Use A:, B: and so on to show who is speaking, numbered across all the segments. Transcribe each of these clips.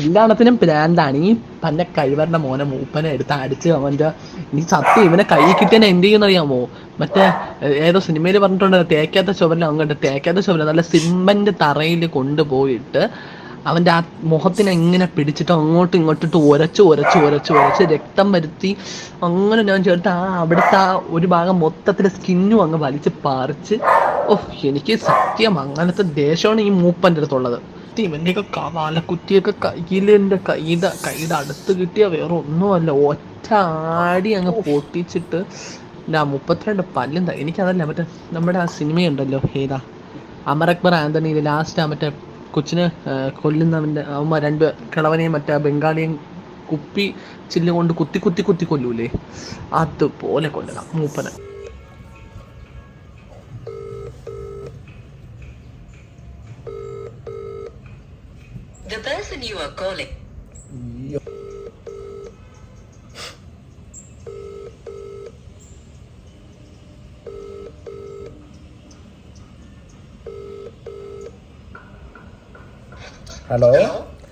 A: എല്ലാത്തിനും പ്രാന്താണ് ഈ പന്ന കഴിവറിന്റെ മോനെ മൂപ്പനെ എടുത്ത് അടിച്ച് അവന്റെ നീ സത്യം ഇവനെ കൈ കിട്ടിയാൽ എന്ത് ചെയ്യുന്ന അറിയാമോ മറ്റേ ഏതോ സിനിമയിൽ പറഞ്ഞിട്ടുണ്ട് തേക്കാത്ത ചുവരനെ അങ്ങോട്ട് തേക്കാത്ത ചുവരനെ നല്ല സിമ്പന്റെ തറയിൽ കൊണ്ടുപോയിട്ട് അവന്റെ ആ മുഖത്തിനെ ഇങ്ങനെ പിടിച്ചിട്ട് അങ്ങോട്ടും ഇങ്ങോട്ടിട്ട് ഉരച്ച് ഉരച്ച് ഉരച്ച് ഉരച്ച് രക്തം വരുത്തി അങ്ങനെ ഞാൻ ചേർത്ത് ആ അവിടുത്തെ ആ ഒരു ഭാഗം മൊത്തത്തിൽ സ്കിന്നും അങ്ങ് വലിച്ച് പറിച്ച്. ഓഹ് എനിക്ക് സത്യം അങ്ങനത്തെ ദേഷ്യമാണ് ഈ മൂപ്പന്റെ അടുത്തുള്ളത്. ഇവന്റെയൊക്കെ കവാലക്കുറ്റിയൊക്കെ കയ്യിൽ എന്റെ കൈത കൈയുടെ അടുത്ത് കിട്ടിയ വേറെ ഒന്നുമല്ല. ഒറ്റ ആടി അങ്ങ് പൊട്ടിച്ചിട്ട് ആ മുപ്പത്തിരണ്ട് പല്ലും എനിക്കതല്ല മറ്റേ നമ്മുടെ ആ സിനിമയുണ്ടല്ലോ ഏതാ? അമർ അക്ബർ ആന്റണിയിലെ ലാസ്റ്റ് ആ മറ്റേ കൊച്ചിനെ കൊല്ലുന്നവന്റെ കൊല്ലുന്നവന്റെ അവന്മാർ രണ്ട് കിളവനെയും മറ്റേ ബംഗാളിയും കുപ്പി ചില്ലുകൊണ്ട് കുത്തി കുത്തി കുത്തി കൊല്ലൂലേ? അതുപോലെ കൊല്ലണം മൂപ്പനെ.
B: Person you are calling.
C: Hello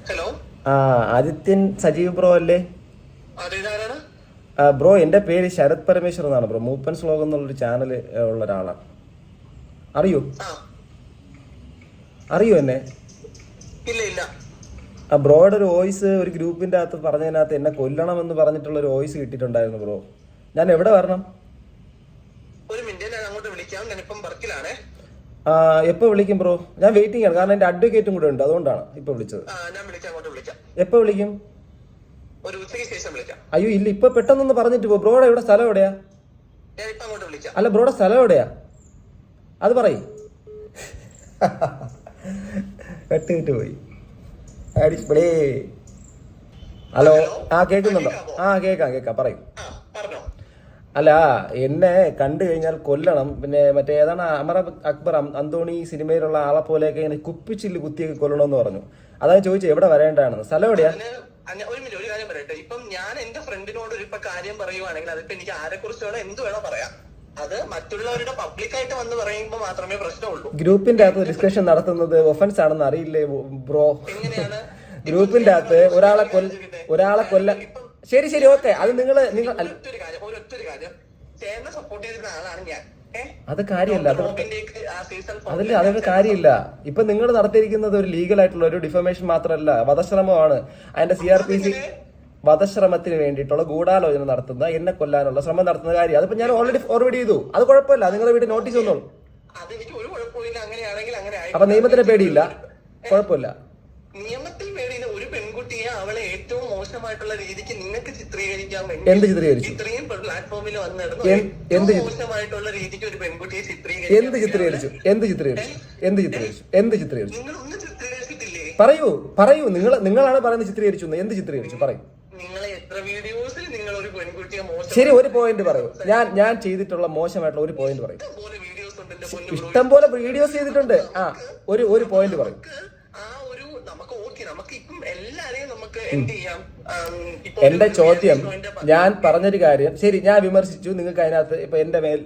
D: hello
C: ആ ആദിത്യൻ സജീവ് ബ്രോ അല്ലേ? ബ്രോ എന്റെ പേര് ശരത് പരമേശ്വർ എന്നാണ് ബ്രോ. മൂപ്പൻ ശ്ലോകം എന്നുള്ളൊരു ചാനൽ ഉള്ള ഒരാളാണ് അറിയോ? അറിയോ എന്നെ? ആ ബ്രോയുടെ ഒരു വോയിസ് ഒരു ഗ്രൂപ്പിന്റെ അകത്ത് പറഞ്ഞതിനകത്ത് എന്നെ കൊല്ലണം എന്ന് പറഞ്ഞിട്ടുള്ള ഒരു വോയിസ് കിട്ടിയിട്ടുണ്ടായിരുന്നു ബ്രോ ഞാൻ എവിടെ വരണം?
D: ഒരു മിനിറ്റ് ഞാൻ അങ്ങോട്ട് വിളിക്കാം. ഞാനിപ്പം വർക്കിലാണേ.
C: ആ എപ്പോൾ വിളിക്കും ബ്രോ ഞാൻ വെയിറ്റിംഗ് ആണ്. കാരണം എന്റെ അഡ്വക്കേറ്റും കൂടെ ഉണ്ട്. അതുകൊണ്ടാണ് ഇപ്പോൾ വിളിച്ചത്.
D: ആ ഞാൻ വിളിക്കാം. അങ്ങോട്ട് വിളിക്കാം.
C: എപ്പോൾ വിളിക്കും?
D: ഒരു ഉച്ചയ്ക്ക് ശേഷം വിളിക്കാം.
C: അയ്യോ ഇല്ല. ഇപ്പൊ പെട്ടെന്നൊന്ന് പറഞ്ഞിട്ട് പോ. ബ്രോയുടെ എവിടെ സ്ഥലം എവിടെയാ?
D: ഞാൻ ഇപ്പം അങ്ങോട്ട് വിളിക്കാം.
C: അല്ല ബ്രോയുടെ സ്ഥലം എവിടെയാ? അത് പറയ്. വെട്ട് വിട്ട് പോയി. അടിപൊളി ഹലോ. ആ കേൾക്കുന്നുണ്ടോ? ആ കേൾക്കാം കേൾക്കാം. പറയും. അല്ല എന്നെ കണ്ടു കഴിഞ്ഞാൽ കൊല്ലണം. പിന്നെ മറ്റേ ഏതാണ്? അമർ അക്ബർ അന്തോണി സിനിമയിലുള്ള ആളെ പോലെയൊക്കെ ഇങ്ങനെ കുപ്പിച്ചില്ല് കുത്തിയൊക്കെ കൊല്ലണമെന്ന് പറഞ്ഞു. അതാണ് ചോദിച്ചത് എവിടെ വരേണ്ടതാണെന്ന്? സ്ഥലം എവിടെയാ?
D: ഒരു മിനിറ്റ് ഒരു കാര്യം പറയട്ടെ. ഇപ്പം ഞാൻ എന്റെ ഫ്രണ്ടിനോട് ഒരു ഇപ്പൊ കാര്യം പറയുവാണെങ്കിൽ അതിപ്പോ എനിക്ക് ആരെ കുറിച്ച് വേണോ എന്ത് വേണോ പറയാം. അത് മറ്റുള്ളവരുടെ പബ്ലിക്കായിട്ട് വന്ന് പറയുമ്പോൾ മാത്രമേ പ്രശ്നമുള്ളൂ.
C: ഗ്രൂപ്പിന്റെ അകത്ത് ഡിസ്കഷൻ നടത്തുന്നത് ഒഫൻസ് ആണെന്ന് അറിയില്ലേ ബ്രോ?
D: എങ്ങനെയാണ്?
C: ഗ്രൂപ്പിന്റെ അകത്ത് ഒരാളെ കൊല്ല ഒരാളെ കൊല്ല ശരി ശരി ഓക്കെ. അത് നിങ്ങൾ നിങ്ങൾ അത് കാര്യമല്ല. അതിൽ അതൊക്കെ കാര്യമില്ല. ഇപ്പൊ നിങ്ങൾ നടത്തിയിരിക്കുന്നത് ഒരു ലീഗൽ ആയിട്ടുള്ള ഒരു ഡിഫമേഷൻ മാത്രമല്ല. വധശ്രമമാണ്. അതിന്റെ സി ആർ പി സി വധശ്രമത്തിന് വേണ്ടിയിട്ടുള്ള ഗൂഢാലോചന നടത്തുന്ന എന്നെ കൊല്ലാനുള്ള ശ്രമം നടത്തുന്ന കാര്യം. അതിപ്പോ ഞാൻ ഓൾറെഡി ഫോർവേഡ് ചെയ്തു. അത് കുഴപ്പമില്ല. നിങ്ങളുടെ വീട്ടിൽ നോട്ടീസ് വന്നോളൂ. അപ്പൊ നിയമത്തിന് പേടിയില്ല. കുഴപ്പമില്ല.
D: മോശമായിട്ടുള്ള രീതിക്ക് നിങ്ങൾക്ക് ചിത്രീകരിക്കാൻ
C: എന്ത് ചിത്രീകരിച്ചു?
D: ഇത്രയും പ്ലാറ്റ്ഫോമിൽ വന്നിടുന്നു
C: എന്ത്
D: മോശമായിട്ടുള്ള രീതിക്ക് ഒരു പെൺകുട്ടിയെ
C: എന്ത് ചിത്രീകരിച്ചു? എന്ത് ചിത്രീകരിച്ചു? എന്ത് ചിത്രീകരിച്ചു? എന്ത് ചിത്രീകരിച്ചു?
D: നിങ്ങൾ ഒന്നും ചിത്രീകരിച്ചിട്ടില്ലേ?
C: പറയൂ പറയൂ. നിങ്ങൾ നിങ്ങളാണ് പറയുന്നത് ചിത്രീകരിച്ചു എന്ത് ചിത്രീകരിച്ചു? പറയൂ. ശരി ഒരു പോയിന്റ് പറയൂ. ഞാൻ ഞാൻ ചെയ്തിട്ടുള്ള മോശമായിട്ടുള്ള ഒരു പോയിന്റ് പറയും. ഇഷ്ടം പോലെ വീഡിയോസ് ചെയ്തിട്ടുണ്ട്. ആ ഒരു ഒരു പോയിന്റ് പറയും.
D: ആ ഒരു നമുക്ക് ഓക്കെ നമുക്ക് ഇപ്പം എല്ലാരെയും നമുക്ക് എന്ത് ചെയ്യാം?
C: എന്റെ ചോദ്യം ഞാൻ പറഞ്ഞൊരു കാര്യം. ശരി ഞാൻ വിമർശിച്ചു. നിങ്ങൾക്ക് അതിനകത്ത് ഇപ്പൊ എന്റെ മേൽ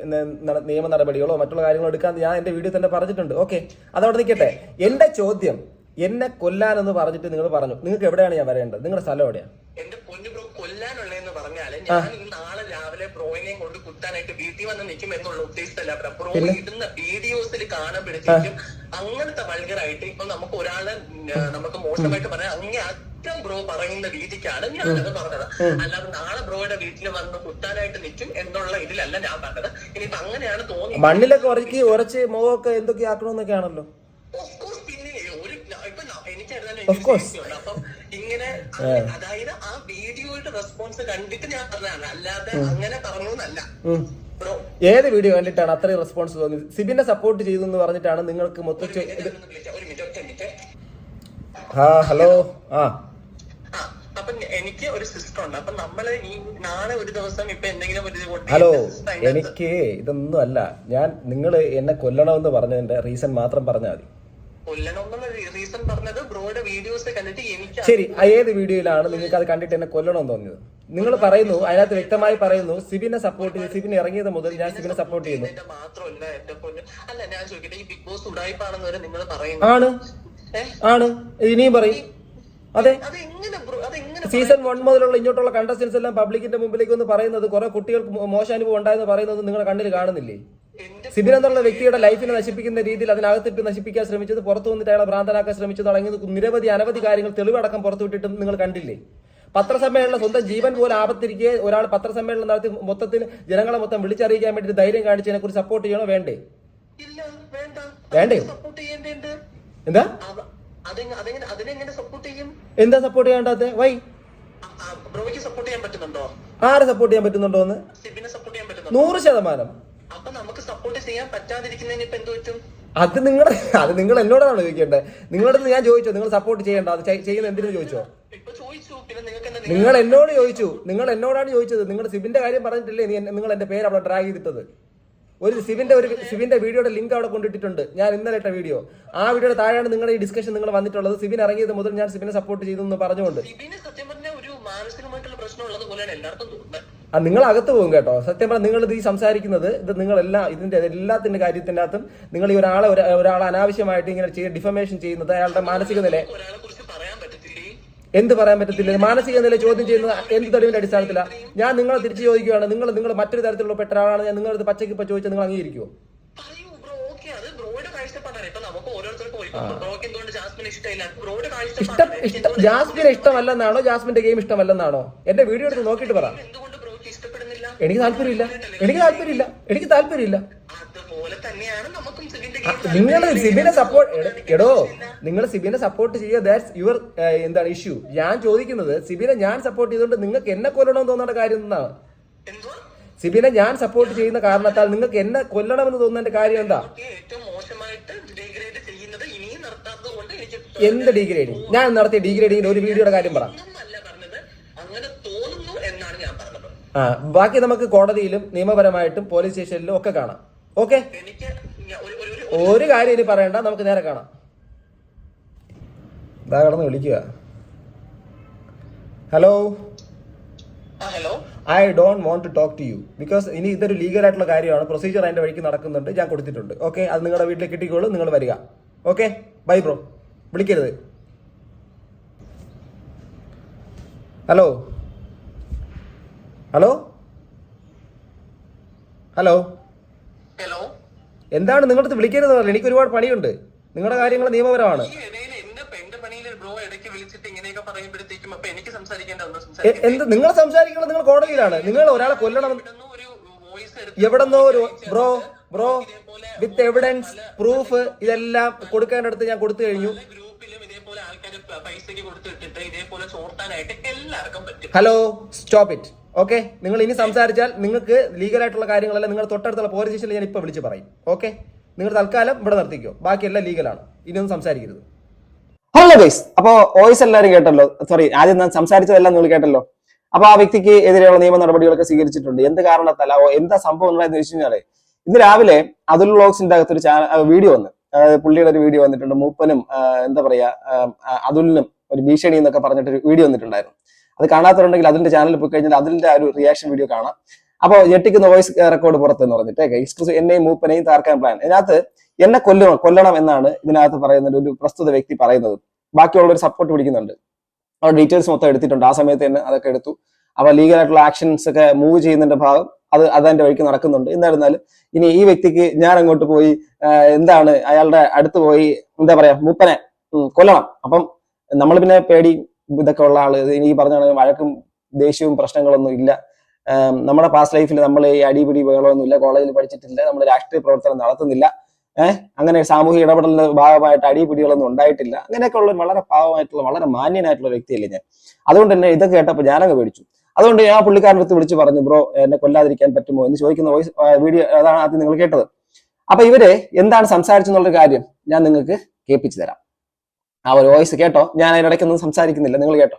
C: നിയമ നടപടികളോ മറ്റുള്ള കാര്യങ്ങളോ എടുക്കാൻ ഞാൻ എന്റെ വീഡിയോ തന്നെ പറഞ്ഞിട്ടുണ്ട്. ഓക്കെ അതവിടെ നിൽക്കട്ടെ. എന്റെ ചോദ്യം എന്നെ കൊല്ലാനെന്ന് പറഞ്ഞിട്ട് നിങ്ങൾ പറഞ്ഞു. നിങ്ങൾക്ക് എവിടെയാണ് ഞാൻ വരേണ്ടത്? നിങ്ങളുടെ സ്ഥലം എവിടെയാ?
D: എന്റെ പൊന്നു ബ്രോ കൊല്ലാനുള്ളതെന്ന് പറഞ്ഞാൽ ഞാൻ കുത്താനായിട്ട് വീട്ടിൽ വന്ന് നിൽക്കും എന്നുള്ള ഉദ്ദേശത്തല്ല. ബ്രോ ഇടുന്ന വീഡിയോസിൽ കാണപ്പെടുത്തേക്കും അങ്ങനത്തെ വൾഗറായിട്ട് ഇപ്പൊ നമുക്ക് ഒരാളെ നമുക്ക് മോശമായിട്ട് പറയാം അങ്ങനെ അറ്റം ബ്രോ പറയുന്ന രീതിക്കാണ് ഞാനത് പറഞ്ഞത്. അല്ലാതെ നാളെ ബ്രോയുടെ വീട്ടിൽ വന്ന് കുത്താനായിട്ട് നിൽക്കും എന്നുള്ള ഇതിലല്ല ഞാൻ പറഞ്ഞത്. ഇനിയിപ്പൊ അങ്ങനെയാണ് തോന്നി
C: മണ്ണിലൊക്കെ ഉറക്കി ഉറച്ച് മുഖമൊക്കെ എന്തൊക്കെ ആക്കണമെന്നൊക്കെയാണല്ലോ
D: ആണല്ലോ course, പിന്നെ ഒരു ഇപ്പൊ എനിക്ക്. അപ്പം ഇങ്ങനെ അതായത് ആ വീഡിയോയുടെ റെസ്പോൺസ് കണ്ടിട്ട് ഞാൻ പറഞ്ഞതാണ്. അല്ലാതെ അങ്ങനെ പറഞ്ഞു എന്നല്ല
C: ഏത് വീഡിയോ കണ്ടിട്ടാണ് അത്രയും റെസ്പോൺസ് തോന്നിയത്? സിബിനെ സപ്പോർട്ട് ചെയ്തു എന്ന് പറഞ്ഞിട്ടാണ് നിങ്ങൾക്ക് മൊത്തം ആ ഹലോ. ആ.
D: അപ്പൊ എനിക്ക് ഒരു സിസ്റ്റർ ഉണ്ട്. അപ്പൊ നമ്മൾ ഈ നാളെ ഒരു ദിവസം ഇപ്പൊ എന്തെങ്കിലും ഒരു
C: ഹലോ എനിക്ക് ഇതൊന്നും അല്ല. ഞാൻ നിങ്ങൾ എന്നെ കൊല്ലണമെന്ന് പറഞ്ഞതിന്റെ റീസൺ മാത്രം പറഞ്ഞാൽ മതി. ശരി ഏത് വീഡിയോയിലാണ് നിങ്ങൾക്ക് അത് കണ്ടിട്ട് എന്നെ കൊല്ലണമെന്ന് തോന്നിയത്? നിങ്ങൾ പറയുന്നു അതിനകത്ത് വ്യക്തമായി പറയുന്നു സിബിനെ സപ്പോർട്ട് ചെയ്ത് സിബിൻ ഇറങ്ങിയത് മുതൽ ഞാൻ സിബിനെ സപ്പോർട്ട് ചെയ്യുന്നു. ആണ്. ആണ്. ഇനിയും പറയും.
D: അതെ. സീസൺ വൺ മുതലുള്ള ഇങ്ങോട്ടുള്ള കണ്ടസ്റ്റൻസ് എല്ലാം പബ്ലിക്കിന്റെ മുമ്പിലേക്ക് വന്ന് പറയുന്നത് കുറെ കുട്ടികൾക്ക് മോശാനുഭവം ഉണ്ടായെന്ന് പറയുന്നത് നിങ്ങളുടെ കണ്ണിൽ കാണുന്നില്ലേ? സിബിൻ എന്നുള്ള വ്യക്തിയുടെ ലൈഫിനെ നശിപ്പിക്കുന്ന രീതിയിൽ അതിനകത്തിട്ട് നശിപ്പിക്കാൻ ശ്രമിച്ചത് പുറത്തു വന്നിട്ട് അയാളെ ഭ്രാന്തനാക്കാൻ ശ്രമിച്ചത് തുടങ്ങിയത് നിരവധി അനവധി കാര്യങ്ങൾ തെളിവടക്കം പുറത്തു വിട്ടിട്ടും നിങ്ങൾ കണ്ടില്ലേ? പത്രസമ്മേളനം സ്വന്തം ജീവൻ പോലെ ആപത്തിരിക്കെ ഒരാൾ പത്രസമ്മേളനം നടത്തി മൊത്തത്തിൽ ജനങ്ങളെ മൊത്തം വിളിച്ചറിയിക്കാൻ വേണ്ടി ധൈര്യം കാണിച്ചതിനെ കുറിച്ച് സപ്പോർട്ട് ചെയ്യണോ? വേണ്ടേ.
E: വേണ്ടേ.
D: എന്താ? എന്താ സപ്പോർട്ട് ചെയ്യേണ്ടത് വൈ.
E: ബ്രോയ്ക്ക് സപ്പോർട്ട് ചെയ്യാൻ പറ്റുന്നുണ്ടോ?
D: ആരെ സപ്പോർട്ട് ചെയ്യാൻ പറ്റുന്നുണ്ടോ എന്ന്
E: സപ്പോർട്ട് ചെയ്യാൻ പറ്റുന്നുണ്ടോ?
D: നൂറ് ശതമാനം.
E: അപ്പൊ നമുക്ക് സപ്പോർട്ട് ചെയ്യാൻ പറ്റാതിരിക്കുന്നതിന് ഇപ്പൊ എന്ത് പറ്റും?
D: അത് നിങ്ങൾ അത് നിങ്ങൾ എന്നോടാണ് ചോദിക്കേണ്ടത് നിങ്ങളുടെ അടുത്ത് ഞാൻ ചോദിച്ചോ? നിങ്ങൾ സപ്പോർട്ട് ചെയ്യണ്ട. അത് ചെയ്യുന്ന എന്തിനു ചോദിച്ചോ? നിങ്ങൾ എന്നോട് ചോദിച്ചു. നിങ്ങൾ എന്നോടാണ് ചോദിച്ചത്. നിങ്ങളുടെ സിബിന്റെ കാര്യം പറഞ്ഞിട്ടില്ലേ? നിങ്ങൾ എന്റെ പേര് അവിടെ ഡ്രാഗ് ചെയ്തിട്ടത്. ഒരു സിവിന്റെ ഒരു സിവിന്റെ വീഡിയോയുടെ ലിങ്ക് അവിടെ കൊണ്ടിട്ടിട്ടുണ്ട്. ഞാൻ ഇന്നലെ ഇട്ട വീഡിയോ. ആ വീഡിയോയുടെ താഴെയാണ് നിങ്ങളുടെ ഈ ഡിസ്കഷൻ നിങ്ങൾ വന്നിട്ടുള്ളത്. സിവിൻ ഇറങ്ങിയത് മുതൽ ഞാൻ സിവിനെ സപ്പോർട്ട് ചെയ്തു എന്ന് പറഞ്ഞുകൊണ്ട്. ആ നിങ്ങൾ അകത്ത് പോകും കേട്ടോ. സത്യം പറഞ്ഞാൽ നിങ്ങൾ ഇത് ഈ സംസാരിക്കുന്നത് ഇത് നിങ്ങൾ എല്ലാ ഇതിന്റെ എല്ലാത്തിന്റെ കാര്യത്തിന്റെ അകത്തും നിങ്ങൾ ഈ ഒരാളെ ഒരാളെ അനാവശ്യമായിട്ട് ഇങ്ങനെ ഡിഫമേഷൻ ചെയ്യുന്നത് അയാളുടെ മാനസിക നില
E: ഒരാളെ കുറിച്ച് പറയാൻ പറ്റത്തില്ലേ
D: എന്ത് പറയാൻ പറ്റത്തില്ല? മാനസിക നില ചോദ്യം ചെയ്യുന്നത് എന്ത് തെളിവിന്റെ അടിസ്ഥാനത്തിലാണ് ഞാൻ നിങ്ങളെ തിരിച്ചു ചോദിക്കുകയാണ്. നിങ്ങൾ നിങ്ങൾ മറ്റൊരു തരത്തിലുള്ള പെട്ട ഒരാളാണ്. ഞാൻ നിങ്ങളത് പച്ചയ്ക്ക് ഇപ്പൊ ചോദിച്ചാൽ നിങ്ങൾ അംഗീകരിക്കുമോ
E: ജാസ്മിന്
D: ഇഷ്ടം ഇഷ്ടം ഇഷ്ടമല്ലെന്നാണോ? ജാസ്മിന്റെ ഗെയിം ഇഷ്ടമല്ലെന്നാണോ? എന്റെ വീഡിയോ എടുത്ത് നോക്കിയിട്ട് പറ. എനിക്ക് താല്പര്യമില്ല. എനിക്ക് താല്പര്യമില്ല. എനിക്ക് താല്പര്യമില്ല. നിങ്ങൾ സിബിനെ സപ്പോർട്ട് എടോ നിങ്ങൾ സിബിനെ സപ്പോർട്ട് ചെയ്യുക ദാറ്റ്സ് യുവർ എന്താണ് ഇഷ്യൂ ഞാൻ ചോദിക്കുന്നത് സിബിനെ ഞാൻ സപ്പോർട്ട് ചെയ്തുകൊണ്ട് നിങ്ങൾക്ക് എന്നെ കൊല്ലണമെന്ന് തോന്നേണ്ട കാര്യം എന്താണ് സിബിനെ ഞാൻ സപ്പോർട്ട് ചെയ്യുന്ന കാരണത്താൽ നിങ്ങൾക്ക് എന്നെ കൊല്ലണമെന്ന് തോന്നേണ്ട കാര്യം എന്താ? എന്ത് ഡിഗ്രേഡിങ് ഞാൻ നടത്തിയ ഡിഗ്രേഡിങ്ങിന്റെ ഒരു വീഡിയോയുടെ കാര്യം പറ. ആ ബാക്കി നമുക്ക് കോടതിയിലും നിയമപരമായിട്ടും പോലീസ് സ്റ്റേഷനിലും ഒക്കെ കാണാം. ഓക്കെ.
E: ഒരു
D: കാര്യം ഇനി പറയണ്ട നമുക്ക് നേരെ കാണാം. ഇതാ കടന്ന് വിളിക്കുക. Hello
E: hello
D: I don't want to talk to you because ഇനി ഇതൊരു ലീഗൽ ആയിട്ടുള്ള കാര്യമാണ്. പ്രൊസീജിയർ അതിന്റെ വഴിക്ക് നടക്കുന്നുണ്ട്. ഞാൻ കൊടുത്തിട്ടുണ്ട്. ഓക്കെ അത് നിങ്ങളുടെ വീട്ടിൽ കിട്ടിക്കോളൂ. നിങ്ങൾ വരിക. ഓക്കെ ബൈ ബ്രോ വിളിക്കരുത്. ഹലോ ഹലോ ഹലോ എന്താണ് നിങ്ങളുടെ വിളിക്കരുത് പറഞ്ഞു എനിക്ക് ഒരുപാട് പണിയുണ്ട്. നിങ്ങളുടെ കാര്യങ്ങൾ നിയമപരമാണ്. എന്ത് നിങ്ങൾ സംസാരിക്കുന്നത് നിങ്ങൾ കോടതിയിലാണ്. നിങ്ങൾ ഒരാളെ കൊല്ലണം. എവിടെന്നോ ഒരു bro bro with evidence proof ഇതെല്ലാം കൊടുക്കേണ്ടടുത്ത് ഞാൻ കൊടുത്തു കഴിഞ്ഞു. ഹലോ സ്റ്റോപ്പ് ഇറ്റ് ഓക്കെ നിങ്ങൾ ഇനി സംസാരിച്ചാൽ നിങ്ങൾക്ക് ലീഗലായിട്ടുള്ള കാര്യങ്ങളെല്ലാം നിങ്ങൾ തൊട്ടടുത്തുള്ള പോലീസ് സ്റ്റേഷനിൽ ഞാൻ ഇപ്പോൾ വിളിച്ച് പറയും. ഓക്കെ നിങ്ങൾ തൽക്കാലം ഇവിടെ നിർത്തിക്കോ. ബാക്കിയെല്ലാം ലീഗലാണ് ഇനിയൊന്നും സംസാരിക്കരുത്.
C: ഹലോ ഗൈസ് അപ്പോ വോയിസ് എല്ലാവരും കേട്ടല്ലോ. സോറി ആദ്യം ഞാൻ സംസാരിച്ചതെല്ലാം നിങ്ങൾ കേട്ടല്ലോ. അപ്പൊ ആ വ്യക്തിക്ക് എതിരെയുള്ള നിയമ നടപടികളൊക്കെ സ്വീകരിച്ചിട്ടുണ്ട്. എന്ത് കാരണത്താൽ എന്താ സംഭവം ഉണ്ടായെന്ന് വെച്ച് കഴിഞ്ഞാൽ ഇന്ന് രാവിലെ അതുൽ വ്ളോഗ്സിന്റെ അകത്തൊരു വീഡിയോ വന്ന് പുള്ളിയുടെ ഒരു വീഡിയോ വന്നിട്ടുണ്ട്. മൂപ്പനും എന്താ പറയാ അതുലിനും ഒരു ഭീഷണി എന്നൊക്കെ പറഞ്ഞിട്ട് ഒരു വീഡിയോ വന്നിട്ടുണ്ടായിരുന്നു. അത് കാണാത്തവരുണ്ടെങ്കിൽ അതിന്റെ ചാനലിൽ പോയി കഴിഞ്ഞാൽ അതിന്റെ ഒരു റിയാക്ഷൻ വീഡിയോ കാണാം. അപ്പോൾ ഞെട്ടിക്കുന്ന വോയിസ് റെക്കോർഡ് പുറത്തെന്ന് പറഞ്ഞിട്ട് എക്സ്ക്ലൂസീവ് എന്നെയും മൂപ്പനെയും താർക്കാൻ പ്ലാൻ ഇതിനകത്ത് എന്നെ കൊല്ലണം കൊല്ലണം എന്നാണ് ഇതിനകത്ത് പറയുന്നത് ഒരു പ്രസ്തുത വ്യക്തി പറയുന്നത്. ബാക്കിയുള്ളവർ സപ്പോർട്ട് പിടിക്കുന്നുണ്ട്. അവർ ഡീറ്റെയിൽസ് മൊത്തം എടുത്തിട്ടുണ്ട്. ആ സമയത്ത് തന്നെ അതൊക്കെ എടുത്തു. അപ്പൊ ലീഗലായിട്ടുള്ള ആക്ഷൻസ് ഒക്കെ മൂവ് ചെയ്യുന്നതിന്റെ ഭാഗം അത് അതിന്റെ വഴിക്ക് നടക്കുന്നുണ്ട്. എന്നിരുന്നാലും ഇനി ഈ വ്യക്തിക്ക് ഞാൻ അങ്ങോട്ട് പോയി എന്താണ് അയാളുടെ അടുത്ത് പോയി എന്താ പറയാ മൂപ്പനെ കൊല്ലണം. അപ്പം നമ്മൾ പിന്നെ പേടി ഇതൊക്കെ ഉള്ള ആൾ ഈ പറഞ്ഞ വഴക്കും ദേഷ്യവും പ്രശ്നങ്ങളൊന്നും ഇല്ല. നമ്മുടെ പാസ്റ്റ് ലൈഫിൽ നമ്മൾ ഈ അടിപിടി ബഹളമൊന്നും ഇല്ല കോളേജിൽ പഠിച്ചിട്ടില്ല നമ്മൾ രാഷ്ട്രീയ പ്രവർത്തനം നടത്തുന്നില്ല. ഏഹ് അങ്ങനെ സാമൂഹിക ഇടപെടലിന്റെ ഭാഗമായിട്ട് അടിപിടികളൊന്നും ഉണ്ടായിട്ടില്ല. അങ്ങനെയൊക്കെ ഉള്ള വളരെ പാവമായിട്ടുള്ള വളരെ മാന്യനായിട്ടുള്ള വ്യക്തിയല്ലേ ഞാൻ. അതുകൊണ്ട് തന്നെ ഇതൊക്കെ കേട്ടപ്പോൾ ഞാനങ്ങ് പേടിച്ചു. അതുകൊണ്ട് ഞാൻ പുള്ളിക്കാരന്റെ അടുത്ത് വിളിച്ച് പറഞ്ഞു ബ്രോ എന്നെ കൊല്ലാതിരിക്കാൻ പറ്റുമോ? എന്ന് ചോദിക്കുന്ന വോയിസ് വീഡിയോ അതാണ് ആദ്യം നിങ്ങൾ കേട്ടത്. അപ്പൊ ഇവർ എന്താണ് സംസാരിച്ചെന്നുള്ളൊരു കാര്യം ഞാൻ നിങ്ങൾക്ക് കേൾപ്പിച്ചു തരാം. ആ ഒരു വോയിസ് കേട്ടോ? ഞാൻ അതിനിടയ്ക്കൊന്നും സംസാരിക്കുന്നില്ല. നിങ്ങൾ കേട്ടോ?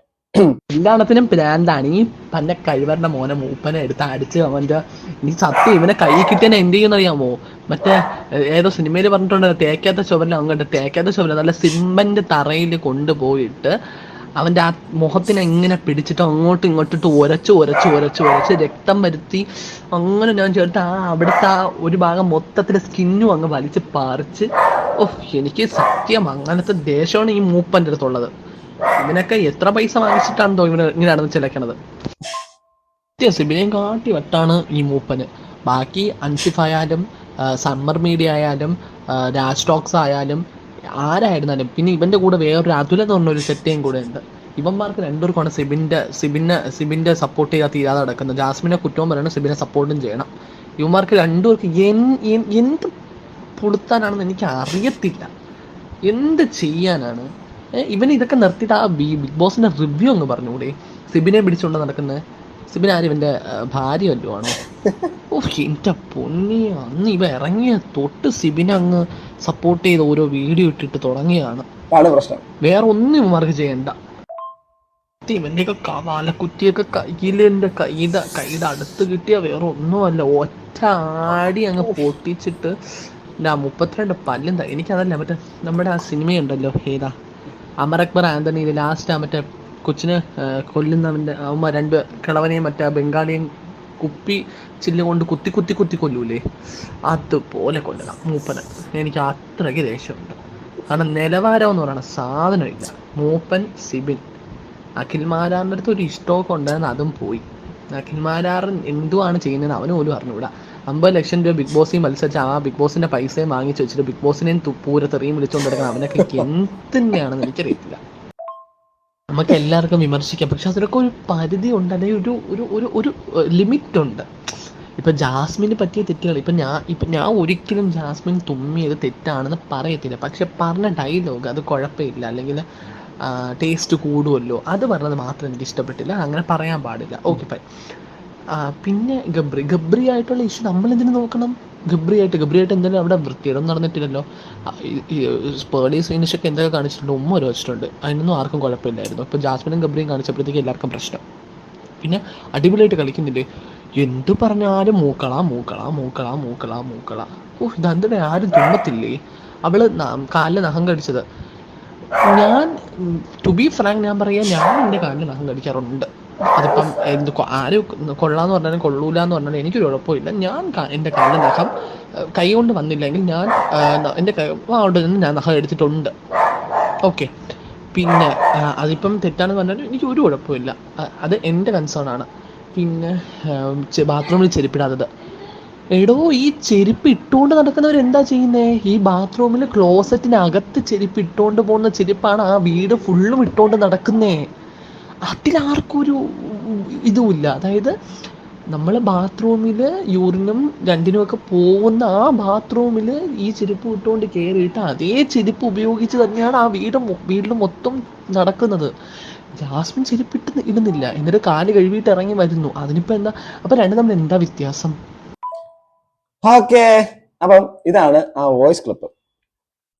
A: എന്താണത്തിനും പ്രാന്താണ് ഈ പന്ന കഴിവറിന്റെ മോനെ മൂപ്പനെ എടുത്ത് അടിച്ച് അവന്റെ ഈ സത്യം ഇവനെ കൈ കിട്ടിയാൽ എന്ത് ചെയ്യുന്ന അറിയാമോ മറ്റേ ഏതോ സിനിമയിൽ പറഞ്ഞിട്ടുണ്ട് തേക്കാത്ത ചുവരിൽ അങ്ങോട്ട് തേക്കാത്ത ചുവരിൽ നല്ല സിമ്പന്റെ തറയിൽ കൊണ്ടുപോയിട്ട് അവന്റെ ആ മുഖത്തിനെ ഇങ്ങനെ പിടിച്ചിട്ട് അങ്ങോട്ടും ഇങ്ങോട്ടിട്ട് ഉരച്ച് ഉരച്ച് ഉരച്ച് ഉരച്ച് രക്തം വരുത്തി അങ്ങനെ ഞാൻ ചേർത്ത് ആ അവിടുത്തെ ആ ഒരു ഭാഗം മൊത്തത്തിലെ സ്കിന്നും അങ്ങ് വലിച്ച് പറിച്ച് എനിക്ക് സത്യം അങ്ങനത്തെ ദേഷ്യമാണ് ഈ മൂപ്പന്റെ അടുത്തുള്ളത്. ഇവനൊക്കെ എത്ര പൈസ വാങ്ങിച്ചിട്ടാണ് ഇവന് ഇങ്ങനെ നടന്ന് ചിലക്കണത്. സത്യം സിബിനെയും കാട്ടി വട്ടാണ് ഈ മൂപ്പന്. ബാക്കി അൻസിഫ് ആയാലും സമ്മർ മീഡിയ ആയാലും രാജ് ടോക്സ് ആയാലും ആരായിരുന്നാലും പിന്നെ ഇവന്റെ കൂടെ വേറൊരു അതുല എന്ന് പറഞ്ഞ ഒരു സെറ്റയും കൂടെ ഉണ്ട്. ഇവന്മാർക്ക് രണ്ടുപേർക്കാണ് സിബിന്റെ സിബിനെ സിബിന്റെ സപ്പോർട്ട് ചെയ്യാൻ തീരാതെ നടക്കുന്നത്. ജാസ്മിനെ കുറ്റവും പറയണം സിബിനെ സപ്പോർട്ടും ചെയ്യണം. ഇവന്മാർക്ക് രണ്ടുപേർക്ക് എന്ത് പുളുത്താനാണെന്ന് എനിക്ക് അറിയത്തില്ല എന്ത് ചെയ്യാനാണ്? ഇവൻ ഇതൊക്കെ നിർത്തിയിട്ട് ആ ബി ബിഗ് ബോസിന്റെ റിവ്യൂ അങ്ങ് പറഞ്ഞുകൂടെ? സിബിനെ പിടിച്ചുകൊണ്ട് നടക്കുന്ന സിബിൻ ആര്? ഇവന്റെ ആ, ഭാര്യ വല്ലതും ആണോ. ഓ എന്റെ പൊന്നി അന്ന് ഇവ ഇറങ്ങിയ തൊട്ട് സിബിനെ അങ്ങ് സപ്പോർട്ട് ചെയ്ത് ഓരോ വീഡിയോ ഇട്ടിട്ട്
C: തുടങ്ങിയാണ്
A: വേറെ ഒന്നും ഇവന്മാർക്ക് ചെയ്യണ്ട. ഇവന്റെയൊക്കെ കവാലക്കുറ്റിയൊക്കെ കയ്യിൽ എന്റെ കൈയുടെ കൈയുടെ അടുത്ത് കിട്ടിയ വേറെ ഒന്നുമല്ല. ഒറ്റ ആടി അങ്ങ് പൊട്ടിച്ചിട്ട് ആ മുപ്പത്തിരണ്ട് പല്ലും എനിക്കതല്ല മറ്റേ നമ്മുടെ ആ സിനിമയുണ്ടല്ലോ ഏതാ? അമർ അക്ബർ ആന്റണിയിൽ ലാസ്റ്റ് ആ മറ്റേ കൊച്ചിനെ കൊല്ലുന്നവന്റെ അവന്മാർ രണ്ട് കിളവനെയും മറ്റേ ബംഗാളിയും കുപ്പി ചില്ല് കൊണ്ട് കുത്തി കുത്തി കുത്തി കൊല്ലൂലേ? അതുപോലെ കൊല്ലണം. മൂപ്പന്. എനിക്ക് അത്രയ്ക്ക് ദേഷ്യമുണ്ട്. കാരണം നിലവാരം എന്ന് പറയുന്ന സാധനമില്ല മൂപ്പൻ സിബിൻ. അഖിൽ മാരാറിന്റെ അടുത്ത് ഒരു ഇഷ്ടമൊക്കെ ഉണ്ടായിരുന്നു അതും പോയി. അഖിൽ മാരാറിൻ എന്തുവാണ് ചെയ്യുന്നത് അവനും പോലും അറിഞ്ഞൂടാ അമ്പത് ലക്ഷം രൂപ ബിഗ് ബോസിൽ മത്സരിച്ച ആ ബിഗ് ബോസിന്റെ പൈസയും വാങ്ങിച്ച് വെച്ചിട്ട് ബിഗ് ബോസിനെയും പൂരത്തെറിയും വിളിച്ചുകൊണ്ട് നടക്കണം അവനൊക്കെ എന്തിനാണെന്ന് എനിക്കറിയത്തില്ല. നമുക്ക് എല്ലാവർക്കും വിമർശിക്കാം. പക്ഷെ അതിനൊക്കെ ഒരു പരിധി ഉണ്ട് അല്ലെങ്കിൽ ഒരു ഒരു ഒരു ഒരു ലിമിറ്റ് ഉണ്ട്. ഇപ്പൊ ജാസ്മിന് പറ്റിയ തെറ്റുകൾ ഇപ്പൊ ഞാൻ ഇപ്പൊ ഞാൻ ഒരിക്കലും ജാസ്മിൻ തുമ്മിയത് തെറ്റാണെന്ന് പറയത്തില്ല. പക്ഷെ പറഞ്ഞ ഡയലോഗ് അത് കുഴപ്പമില്ല. അല്ലെങ്കിൽ ടേസ്റ്റ് കൂടുമല്ലോ. അത് പറഞ്ഞത് മാത്രം എനിക്ക് ഇഷ്ടപ്പെട്ടില്ല. അങ്ങനെ പറയാൻ പാടില്ല. ഓക്കെ ഫൈൻ പിന്നെ ഗബ്രി ഗബ്രി ആയിട്ടുള്ള ഇഷ്യൂ നമ്മൾ എന്തിനു നോക്കണം? ഗബ്രി ആയിട്ട് ഗബ്രി ആയിട്ട് എന്തായാലും അവിടെ വൃത്തിയിടം നടന്നിട്ടില്ലല്ലോ. സ്പേർഡി സൈനിഷൊക്കെ എന്തൊക്കെ കാണിച്ചിട്ടുണ്ട്? ഉമ്മ ഒരു വെച്ചിട്ടുണ്ട് അതിനൊന്നും ആർക്കും കുഴപ്പമില്ലായിരുന്നു. അപ്പോൾ ജാസ്മിനും ഗബ്രിയും കാണിച്ചപ്പോഴത്തേക്ക് എല്ലാവർക്കും പ്രശ്നം. പിന്നെ അടിപൊളിയായിട്ട് കളിക്കുന്നില്ലേ എന്ത് പറഞ്ഞാലും മൂക്കള മൂക്കള മൂക്കള മൂക്കള മൂക്കള. ഓ ഇതെന്തിനാ ആരും തുമ്മത്തില്ലേ അവൾ കാലിൽ നഖം കടിച്ചത്. ഞാൻ ടു ബി ഫ്രാങ്ക് ഞാൻ പറയാ ഞാൻ എന്റെ കാലിൽ നഖം കടിക്കാറുണ്ട്. അതിപ്പം എന്ത് ആര് കൊള്ളാന്ന് പറഞ്ഞാലും കൊള്ളൂല എന്ന് പറഞ്ഞാലും എനിക്കൊരു ഉഴപ്പില്ല ഞാൻ എന്റെ കണ്ണ് നഖം കൈ കൊണ്ട് വന്നില്ലെങ്കിൽ ഞാൻ എന്റെ അവിടെ നിന്ന് ഞാൻ നഖം എടുത്തിട്ടുണ്ട്. ഓക്കെ. പിന്നെ അതിപ്പം തെറ്റാണെന്ന് പറഞ്ഞാലും എനിക്ക് ഒരു കുഴപ്പമില്ല അത് എന്റെ കൺസേൺ ആണ്. പിന്നെ ബാത്റൂമിൽ ചെരുപ്പിടാത്തത്. എടോ ഈ ചെരുപ്പ് ഇട്ടുകൊണ്ട് നടക്കുന്നവർ എന്താ ചെയ്യുന്നേ? ഈ ബാത്റൂമിൽ ക്ലോസറ്റിനകത്ത് ചെരുപ്പ് ഇട്ടുകൊണ്ട് പോകുന്ന ചെരുപ്പാണ് ആ വീട് ഫുള്ളും ഇട്ടുകൊണ്ട് നടക്കുന്നേ. അതിലാർക്കും ഒരു ഇതുമില്ല. അതായത് നമ്മൾ ബാത്റൂമിൽ യൂറിനും രണ്ടിനും ഒക്കെ പോകുന്ന ആ ബാത്റൂമിൽ ഈ ചെരുപ്പ് ഇട്ടുകൊണ്ട് കയറിയിട്ട് അതേ ചെരുപ്പ് ഉപയോഗിച്ച് തന്നെയാണ് ആ വീട് വീട്ടിൽ മൊത്തം നടക്കുന്നത്. ജാസ്മിൻ ചെരുപ്പിട്ട് ഇടുന്നില്ല. എന്നിട്ട് കാൽ കഴുകിയിട്ട് ഇറങ്ങി വരുന്നു. അതിനിപ്പോ എന്താ? അപ്പൊ രണ്ടും തമ്മിൽ എന്താ വ്യത്യാസം?
C: ഓക്കെ. അപ്പം ഇതാണ് ആ വോയിസ് ക്ലിപ്പ്.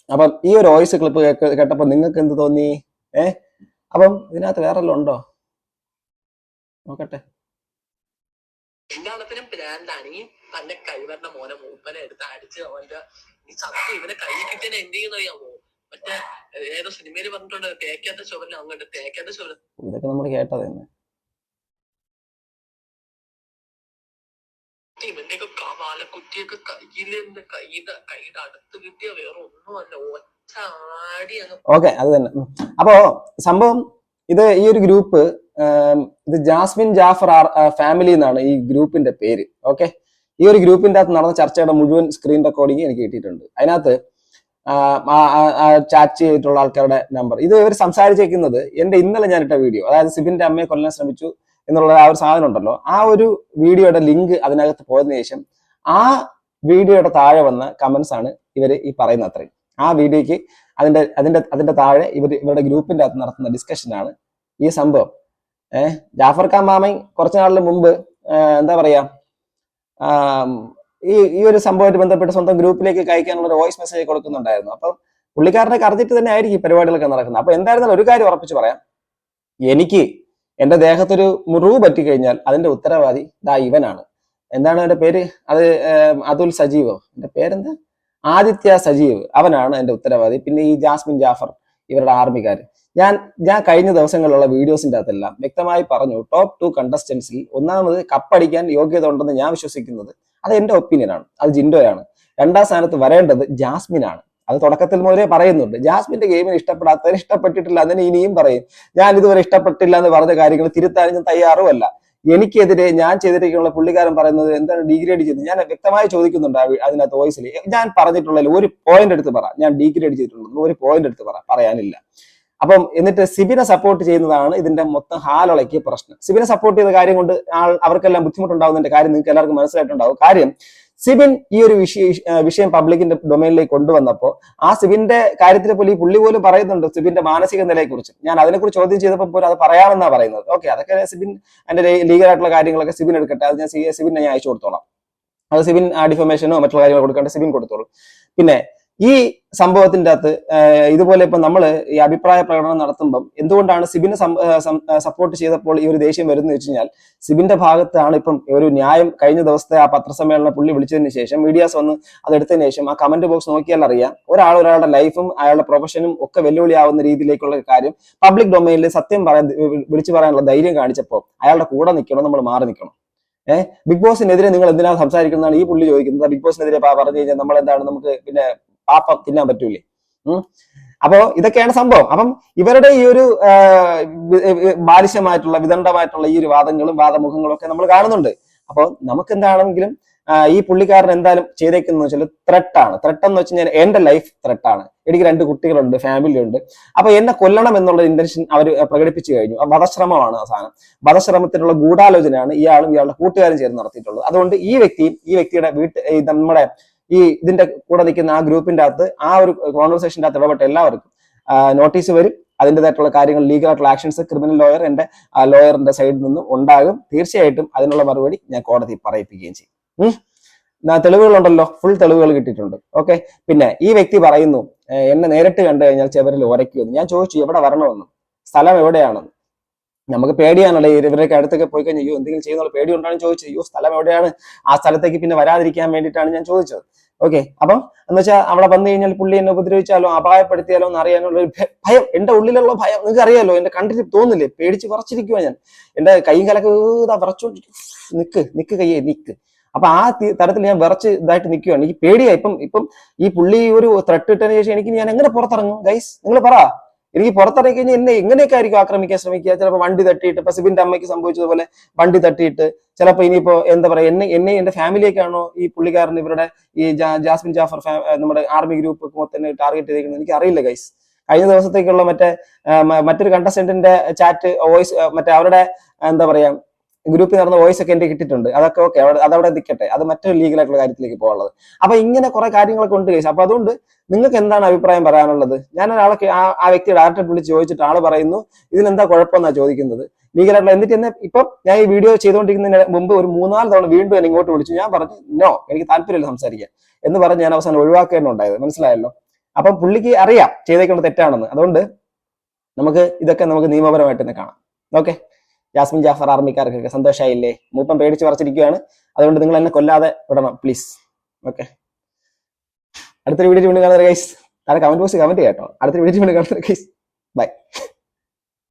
C: അപ്പം ഈ ഒരു വോയിസ് ക്ലിപ്പ് കേട്ടപ്പോൾ നിങ്ങൾക്ക് എന്ത് തോന്നി? ഏ? അപ്പം ഇതിനകത്ത് വേറെ ഉണ്ടോ? നോക്കട്ടെ.
A: എല്ലാത്തിനും കൈവരണ മോനെ മൂപ്പനെ എടുത്ത് അടിച്ച് അവന്റെ ഈ സത്യം ഇവനെ കൈ കിട്ടിയാൽ എന്ത് മറ്റേ ഏതോ സിനിമയിൽ പറഞ്ഞിട്ടുണ്ട് തേക്കാത്ത ചുവരിൽ അങ്ങോട്ട് തേക്കാത്ത
C: ഇതൊക്കെ നമ്മൾ കേട്ടത് തന്നെ
A: ഇവന്റെയൊക്കെ കവാല കയ്യിൽ എന്റെ കൈയുടെ കൈയുടെ അടുത്ത് കിട്ടിയ വേറെ ഒന്നുമല്ല ഒറ്റ ആടി അങ്ങ്
C: ഓക്കെ അത് തന്നെ. അപ്പോ സംഭവം ഇത് ഈ ഒരു ഗ്രൂപ്പ് ഇത് ജാസ്മിൻ ജാഫർ ഫാമിലി എന്നാണ് ഈ ഗ്രൂപ്പിന്റെ പേര്. ഓക്കെ ഈ ഒരു ഗ്രൂപ്പിന്റെ അകത്ത് നടന്ന ചർച്ചയുടെ മുഴുവൻ സ്ക്രീൻ റെക്കോർഡിംഗ് എനിക്ക് കിട്ടിയിട്ടുണ്ട്. അതിനകത്ത് ചാറ്റ് ചെയ്തിട്ടുള്ള ആൾക്കാരുടെ നമ്പർ ഇത് ഇവർ സംസാരിച്ചേക്കുന്നത് എന്റെ ഇന്നലെ ഞാനിട്ട വീഡിയോ അതായത് സിബിന്റെ അമ്മയെ കൊല്ലാൻ ശ്രമിച്ചു. എന്നുള്ള ആ ഒരു സാധനം ഉണ്ടല്ലോ. ആ ഒരു വീഡിയോയുടെ ലിങ്ക് അതിനകത്ത് പോയതിനു ശേഷം ആ വീഡിയോയുടെ താഴെ വന്ന കമന്റ്സ് ആണ് ഇവർ ഈ പറയുന്ന അത്രയും. ആ വീഡിയോയ്ക്ക് അതിന്റെ അതിന്റെ അതിന്റെ താഴെ ഇവർ ഇവരുടെ ഗ്രൂപ്പിന്റെ അകത്ത് നടത്തുന്ന ഡിസ്കഷനാണ് ഈ സംഭവം. ഏഹ് ജാഫർ ഖാൻ മാമൻ കുറച്ചു നാളിന് മുമ്പ് എന്താ പറയാ ഈ ഈ ഒരു സംഭവമായിട്ട് ബന്ധപ്പെട്ട് സ്വന്തം ഗ്രൂപ്പിലേക്ക് അയക്കാനുള്ള ഒരു വോയിസ് മെസ്സേജ് കൊടുക്കുന്നുണ്ടായിരുന്നു. അപ്പം പുള്ളിക്കാരനെ കറിഞ്ഞിട്ട് തന്നെ ആയിരിക്കും പരിപാടികളൊക്കെ നടക്കുന്നത്. അപ്പൊ എന്തായിരുന്നാലും ഒരു കാര്യം ഉറപ്പിച്ച് പറയാം. എനിക്ക് എന്റെ ദേഹത്തൊരു മുറിവ് പറ്റിക്കഴിഞ്ഞാൽ അതിന്റെ ഉത്തരവാദി ദാ ഇവനാണ്. എന്താണ് എന്റെ പേര്? അത് അതുൽ സജീവ്? എന്റെ പേരെന്താ? ആദിത്യ സജീവ്. അവനാണ് എന്റെ ഉത്തരവാദി. പിന്നെ ഈ ജാസ്മിൻ ജാഫർ ഇവരുടെ ആർമിക്കാർ. ഞാൻ ഞാൻ കഴിഞ്ഞ ദിവസങ്ങളിലുള്ള വീഡിയോസിന്റെ അകത്തെല്ലാം വ്യക്തമായി പറഞ്ഞു ടോപ്പ് ടു കണ്ടസ്റ്റൻസിൽ ഒന്നാമത് കപ്പടിക്കാൻ യോഗ്യത ഉണ്ടെന്ന് ഞാൻ വിശ്വസിക്കുന്നത് അത് എന്റെ ഒപ്പീനിയനാണ് അത് ജിൻഡോയാണ്. രണ്ടാം സ്ഥാനത്ത് വരേണ്ടത് ജാസ്മിൻ ആണ് അത് തുടക്കത്തിൽ മുതലേ പറയുന്നുണ്ട്. ജാസ്മിന്റെ ഗെയിമിന് ഇഷ്ടപ്പെടാത്തതിന് ഇഷ്ടപ്പെട്ടിട്ടില്ല അതിന് ഇനിയും പറയും. ഞാൻ ഇതുവരെ ഇഷ്ടപ്പെട്ടില്ല എന്ന് പറഞ്ഞ കാര്യങ്ങൾ തിരുത്താൻ ഞാൻ തയ്യാറുമല്ല. എനിക്കെതിരെ ഞാൻ ചെയ്തിട്ടുള്ള പുള്ളിക്കാരൻ പറയുന്നത് എന്താണ് ഡിഗ്രേഡ് ചെയ്തത്? ഞാൻ വ്യക്തമായി ചോദിക്കുന്നുണ്ട് അതിനകത്ത് വോയിസിൽ ഞാൻ പറഞ്ഞിട്ടുള്ള ഒരു പോയിന്റ് എടുത്ത് പറ. ഞാൻ ഡിഗ്രേഡ് ചെയ്തിട്ടുള്ളത് ഒരു പോയിന്റ് എടുത്ത് പറ. പറയാനില്ല. അപ്പം എന്നിട്ട് സിബിനെ സപ്പോർട്ട് ചെയ്യുന്നതാണ് ഇതിന്റെ മൊത്തം ഹാലളക്കിയ പ്രശ്നം. സിബിനെ സപ്പോർട്ട് ചെയ്ത കാര്യം കൊണ്ട് ആൾ അവർക്കെല്ലാം ബുദ്ധിമുട്ടുണ്ടാവുന്നതിന്റെ കാര്യം നിങ്ങൾക്ക് എല്ലാവർക്കും മനസ്സിലായിട്ടുണ്ടാവും. കാര്യം സിബിൻ ഈ ഒരു വിഷയ പബ്ലിക്കിന്റെ ഡൊമൈനിലേക്ക് കൊണ്ടുവന്നപ്പോൾ ആ സിബിന്റെ കാര്യത്തിൽ പോലും ഈ പുള്ളി പോലും പറയുന്നുണ്ട് സിബിന്റെ മാനസിക നിലയെ കുറിച്ച് ഞാൻ അതിനെക്കുറിച്ച് ചോദ്യം ചെയ്തപ്പോൾ പോലും അത് പറയാമെന്നാ പറയുന്നത്. ഓക്കെ അതൊക്കെ സിബിൻ അതിന്റെ ലീഗലായിട്ടുള്ള കാര്യങ്ങളൊക്കെ സിബിൻ എടുക്കട്ടെ. അത് ഞാൻ സിബിനെ ഞാൻ അയച്ചു കൊടുത്തോളാം. അത് സിബിൻ ആ ഡിഫമേഷനോ മറ്റുള്ള കാര്യങ്ങൾ കൊടുക്കേണ്ട സിബിൻ കൊടുത്തോളൂ. പിന്നെ ഈ സംഭവത്തിന്റെ അകത്ത് ഇതുപോലെ ഇപ്പൊ നമ്മൾ ഈ അഭിപ്രായ പ്രകടനം നടത്തുമ്പം എന്തുകൊണ്ടാണ് സിബിനെ സപ്പോർട്ട് ചെയ്തപ്പോൾ ഈ ഒരു ദേഷ്യം വരുന്നത് വെച്ച് കഴിഞ്ഞാൽ സിബിന്റെ ഭാഗത്താണ് ഇപ്പം ഒരു ന്യായം കഴിഞ്ഞ ദിവസത്തെ ആ പത്രസമ്മേളനം പുള്ളി വിളിച്ചതിന് ശേഷം മീഡിയാസ് വന്ന് അത് എടുത്തതിന് ശേഷം ആ കമന്റ് ബോക്സ് നോക്കിയാൽ അറിയാം ഒരാൾ ഒരാളുടെ ലൈഫും അയാളുടെ പ്രൊഫഷനും ഒക്കെ വെല്ലുവിളിയാവുന്ന രീതിയിലേക്കുള്ള കാര്യം പബ്ലിക് ഡൊമൈനിൽ സത്യം പറയാൻ വിളിച്ചു പറയാനുള്ള ധൈര്യം കാണിച്ചപ്പോൾ അയാളുടെ കൂടെ നിൽക്കണം നമ്മൾ മാറി നിൽക്കണം. ഏഹ് ബിഗ് ബോസിനെതിരെ നിങ്ങൾ എന്തിനാണ് സംസാരിക്കുന്നതാണ് ഈ പുള്ളി ചോദിക്കുന്നത്. ബിഗ് ബോസിനെതിരെ പറഞ്ഞു കഴിഞ്ഞാൽ നമ്മൾ എന്താണ് നമുക്ക് പിന്നെ പാപ്പം തിന്നാൻ പറ്റൂലേ? അപ്പോ ഇതൊക്കെയാണ് സംഭവം. അപ്പം ഇവരുടെ ഈ ഒരു ബാലിശമായിട്ടുള്ള വിദണ്ഡമായിട്ടുള്ള ഈ ഒരു വാദങ്ങളും വാദമുഖങ്ങളും ഒക്കെ നമ്മൾ കാണുന്നുണ്ട്. അപ്പോൾ നമുക്ക് എന്താണെങ്കിലും ഈ പുള്ളിക്കാരൻ എന്തായാലും ചെയ്തേക്കുന്നത് വെച്ചാൽ ത്രെട്ടാണ് ത്രെട്ട് എന്ന് വെച്ച് കഴിഞ്ഞാൽ എന്റെ ലൈഫ് ത്രെട്ടാണ് എനിക്ക് രണ്ട് കുട്ടികളുണ്ട് ഫാമിലി ഉണ്ട്. അപ്പൊ എന്നെ കൊല്ലണം എന്നുള്ള ഇന്റൻഷൻ അവർ പ്രകടിപ്പിച്ചു കഴിഞ്ഞു. വധശ്രമമാണ് ആ സാധനം. വധശ്രമത്തിനുള്ള ഗൂഢാലോചനയാണ് ഇയാളും ഇയാളുടെ കൂട്ടുകാരും ചേർന്ന് നടത്തിയിട്ടുള്ളത്. അതുകൊണ്ട് ഈ വ്യക്തിയും ഈ വ്യക്തിയുടെ വീട്ട് നമ്മുടെ ഈ ഇതിന്റെ കൂടെ നിൽക്കുന്ന ആ ഗ്രൂപ്പിന്റെ അകത്ത് ആ ഒരു കോൺവെർസേഷന്റെ അകത്ത് ഇടപെട്ട എല്ലാവർക്കും നോട്ടീസ് വരും. അതിന്റെതായിട്ടുള്ള കാര്യങ്ങൾ ലീഗൽ ആയിട്ടുള്ള ആക്ഷൻസ് ക്രിമിനൽ ലോയർ എന്റെ ലോയറിന്റെ സൈഡിൽ നിന്നും ഉണ്ടാകും. തീർച്ചയായിട്ടും അതിനുള്ള മറുപടി ഞാൻ കോടതി പറയിപ്പിക്കുകയും ചെയ്യും. തെളിവുകളുണ്ടല്ലോ. ഫുൾ തെളിവുകൾ കിട്ടിയിട്ടുണ്ട്. ഓക്കെ പിന്നെ ഈ വ്യക്തി പറയുന്നു "ഏഹ് എന്നെ നേരിട്ട് കണ്ടു കഴിഞ്ഞാൽ ചെവരിൽ ഉരയ്ക്കുമെന്ന് ഞാൻ ചോദിച്ചു എവിടെ വരണമെന്നും? സ്ഥലം എവിടെയാണെന്ന്? നമുക്ക് പേടിയാണല്ലോ ഇവരൊക്കെ അടുത്തൊക്കെ പോയി കഴിഞ്ഞാൽ അയ്യോ എന്തെങ്കിലും ചെയ്യുന്നുള്ള പേടി കൊണ്ടാണ് ചോദിച്ചത് അയ്യോ സ്ഥലം എവിടെയാണ്? ആ സ്ഥലത്തേക്ക് പിന്നെ വരാതിരിക്കാൻ വേണ്ടിയിട്ടാണ് ഞാൻ ചോദിച്ചത്. ഓക്കെ അപ്പം എന്ന് വെച്ചാൽ അവിടെ വന്നു കഴിഞ്ഞാൽ പുള്ളി എന്നെ ഉപദ്രവിച്ചാലോ അപായപ്പെടുത്തിയാലോ എന്ന് അറിയാനുള്ള ഒരു ഭയം എന്റെ ഉള്ളിലുള്ള ഭയം നിങ്ങൾക്ക് അറിയാലോ? എന്റെ കണ്ടിട്ട് തോന്നില്ലേ? പേടിച്ച് വിറച്ചിരിക്കുവാ ഞാൻ. എന്റെ കൈയും കലക്ക് വിറച്ചോണ്ടിരിക്കും. നിക്ക് നിക്ക് കയ്യേ നിക്ക്. അപ്പൊ ആ തരത്തിൽ ഞാൻ വിറച്ച് ഇതായിട്ട് നിൽക്കുകയാണ് എനിക്ക് പേടിയായി ഇപ്പം ഇപ്പം ഈ പുള്ളി ഒരു ത്രട്ടിട്ടതിന് ശേഷം എനിക്ക് ഞാൻ എങ്ങനെ പുറത്തിറങ്ങും? ഗൈസ് നിങ്ങൾ പറ. എനിക്ക് പുറത്തിറങ്ങി കഴിഞ്ഞാൽ എന്നെ എങ്ങനെയൊക്കെ ആയിരിക്കും ആക്രമിക്കാൻ ശ്രമിക്കുക? ചിലപ്പോൾ വണ്ടി തട്ടിയിട്ട് ഇപ്പൊ സിബിന്റെ അമ്മയ്ക്ക് സംഭവിച്ചതുപോലെ വണ്ടി തട്ടിയിട്ട് ചിലപ്പോൾ ഇനിയിപ്പോ എന്താ പറയാ എന്നെ എന്നെ എന്റെ ഫാമിലിയൊക്കെയാണോ ഈ പുള്ളിക്കാരൻ ഇവരുടെ ഈ ജാസ്മിൻ ജാഫർ നമ്മുടെ ആർമി ഗ്രൂപ്പ് മൊത്തം ടാർഗറ്റ് ചെയ്തിരിക്കുന്നത് എനിക്ക് അറിയില്ല ഗൈസ് കഴിഞ്ഞ ദിവസത്തേക്കുള്ള മറ്റേ മറ്റൊരു കണ്ടസ്റ്റന്റിന്റെ ചാറ്റ് വോയിസ് മറ്റേ അവരുടെ എന്താ പറയാ ഗ്രൂപ്പിൽ നടന്ന വോയിസ് ഒക്കെ എന്റെ കിട്ടിയിട്ടുണ്ട്. അതൊക്കെ ഓക്കെ അവിടെ അതവിടെ നിൽക്കട്ടെ. അത് മറ്റൊരു ലീഗലായിട്ടുള്ള കാര്യത്തിലേക്ക് പോകാനുള്ളത്. അപ്പൊ ഇങ്ങനെ കുറെ കാര്യങ്ങളൊക്കെ ഉണ്ട് കഴിച്ചു അപ്പൊ അതുകൊണ്ട് നിങ്ങൾക്ക് എന്താണ് അഭിപ്രായം പറയാനുള്ളത്? ഞാൻ ഒരാളെ ആ വ്യക്തിയെ ഡയറക്റ്റ് വിളിച്ച് ചോദിച്ചിട്ട് ആൾ പറയുന്നു ഇതിനെന്താ കുഴപ്പമെന്നാണ് ചോദിക്കുന്നത്? ലീഗലായിട്ടുള്ള എന്നിട്ട് എന്നെ ഇപ്പം ഞാൻ ഈ വീഡിയോ ചെയ്തുകൊണ്ടിരിക്കുന്നതിന് മുമ്പ് ഒരു മൂന്നാൽ തവണ വീണ്ടും എന്നെ ഇങ്ങോട്ട് വിളിച്ചു. ഞാൻ പറഞ്ഞു നോ എനിക്ക് താല്പര്യമില്ല സംസാരിക്കാൻ. എന്ന് പറഞ്ഞ് ഞാൻ അവസാനം ഒഴിവാക്കുകയാണ് ഉണ്ടായത് മനസ്സിലായല്ലോ? അപ്പം പുള്ളിക്ക് അറിയാം ചെയ്തേക്കുന്നത് തെറ്റാണെന്ന്. അതുകൊണ്ട് നമുക്ക് ഇതൊക്കെ നമുക്ക് നിയമപരമായിട്ട് തന്നെ കാണാം. ഓക്കെ ജാസ്മിൻ ജാഫർ ആർമിക്കാർക്കൊക്കെ സന്തോഷമായില്ലേ മൂപ്പം പേടിച്ച് പറിച്ചിരിക്കുകയാണ് അതുകൊണ്ട് നിങ്ങൾ എന്നെ കൊല്ലാതെ വിടണം പ്ലീസ് ഓക്കെ അടുത്തൊരു വീഡിയോ വീണ്ടും കാണുന്നത് ഗൈസ് താഴെ കമന്റ് ബോക്സ് കമന്റ് കേട്ടോ. അടുത്തൊരു വീഡിയോ വീണ്ടും കാണുന്നത് ഗൈസ് ബൈ